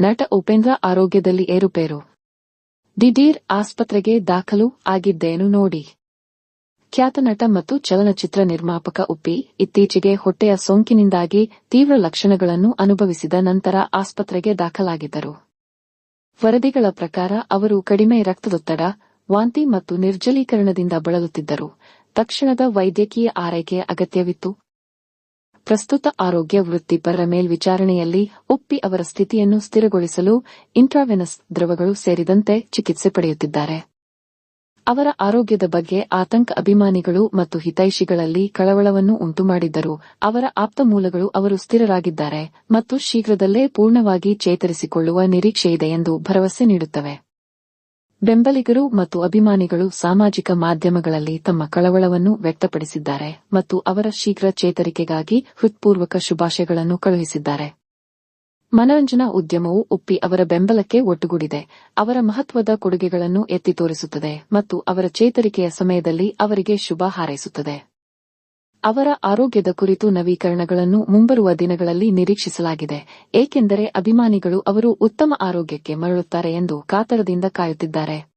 ನಟ ಉಪೇಂದ್ರ ಆರೋಗ್ಯದಲ್ಲಿ ಏರುಪೇರು. ದಿಢೀರ್ ಆಸ್ಪತ್ರೆಗೆ ದಾಖಲು ಆಗಿದ್ದೇನು ನೋಡಿ. ಖ್ಯಾತ ನಟ ಮತ್ತು ಚಲನಚಿತ್ರ ನಿರ್ಮಾಪಕ ಉಪ್ಪಿ ಇತ್ತೀಚೆಗೆ ಹೊಟ್ಟೆಯ ಸೋಂಕಿನಿಂದಾಗಿ ತೀವ್ರ ಲಕ್ಷಣಗಳನ್ನು ಅನುಭವಿಸಿದ ನಂತರ ಆಸ್ಪತ್ರೆಗೆ ದಾಖಲಾಗಿದ್ದರು. ವರದಿಗಳ ಪ್ರಕಾರ ಅವರು ಕಡಿಮೆ ರಕ್ತದೊತ್ತಡ, ವಾಂತಿ ಮತ್ತು ನಿರ್ಜಲೀಕರಣದಿಂದ ಬಳಲುತ್ತಿದ್ದರು. ತಕ್ಷಣದ ವೈದ್ಯಕೀಯ ಆರೈಕೆ ಅಗತ್ಯವಿತ್ತು. ಪ್ರಸ್ತುತ ಆರೋಗ್ಯ ವೃತ್ತಿಪರರ ಮೇಲ್ವಿಚಾರಣೆಯಲ್ಲಿ ಉಪ್ಪಿ ಅವರ ಸ್ಥಿತಿಯನ್ನು ಸ್ಥಿರಗೊಳಿಸಲು ಇಂಟ್ರಾವೆನಸ್ ದ್ರವಗಳು ಸೇರಿದಂತೆ ಚಿಕಿತ್ಸೆ ಪಡೆಯುತ್ತಿದ್ದಾರೆ. ಅವರ ಆರೋಗ್ಯದ ಬಗ್ಗೆ ಆತಂಕ ಅಭಿಮಾನಿಗಳು ಮತ್ತು ಹಿತೈಷಿಗಳಲ್ಲಿ ಕಳವಳವನ್ನು ಉಂಟುಮಾಡಿದ್ದರು. ಅವರ ಆಪ್ತ ಮೂಲಗಳು ಅವರು ಸ್ಥಿರರಾಗಿದ್ದಾರೆ ಮತ್ತು ಶೀಘ್ರದಲ್ಲೇ ಪೂರ್ಣವಾಗಿ ಚೇತರಿಸಿಕೊಳ್ಳುವ ನಿರೀಕ್ಷೆಯಿದೆ ಎಂದು ಭರವಸೆ ನೀಡುತ್ತವೆ. ಬೆಂಬಲಿಗರು ಮತ್ತು ಅಭಿಮಾನಿಗಳು ಸಾಮಾಜಿಕ ಮಾಧ್ಯಮಗಳಲ್ಲಿ ತಮ್ಮ ಕಳವಳವನ್ನು ವ್ಯಕ್ತಪಡಿಸಿದ್ದಾರೆ ಮತ್ತು ಅವರ ಶೀಘ್ರ ಚೇತರಿಕೆಗಾಗಿ ಹೃತ್ಪೂರ್ವಕ ಶುಭಾಶಯಗಳನ್ನು ಕಳುಹಿಸಿದ್ದಾರೆ. ಮನರಂಜನಾ ಉದ್ಯಮವು ಉಪ್ಪಿ ಅವರ ಬೆಂಬಲಕ್ಕೆ ಒಟ್ಟುಗೂಡಿದೆ. ಅವರ ಮಹತ್ವದ ಕೊಡುಗೆಗಳನ್ನು ಎತ್ತಿ ತೋರಿಸುತ್ತದೆ ಮತ್ತು ಅವರ ಚೇತರಿಕೆಯ ಸಮಯದಲ್ಲಿ ಅವರಿಗೆ ಶುಭ ಹಾರೈಸುತ್ತದೆ. ಅವರ ಆರೋಗ್ಯದ ಕುರಿತು ನವೀಕರಣಗಳನ್ನು ಮುಂಬರುವ ದಿನಗಳಲ್ಲಿ ನಿರೀಕ್ಷಿಸಲಾಗಿದೆ. ಏಕೆಂದರೆ ಅಭಿಮಾನಿಗಳು ಅವರು ಉತ್ತಮ ಆರೋಗ್ಯಕ್ಕೆ ಮರಳುತ್ತಾರೆ ಎಂದು ಕಾತರದಿಂದ ಕಾಯುತ್ತಿದ್ದಾರೆ.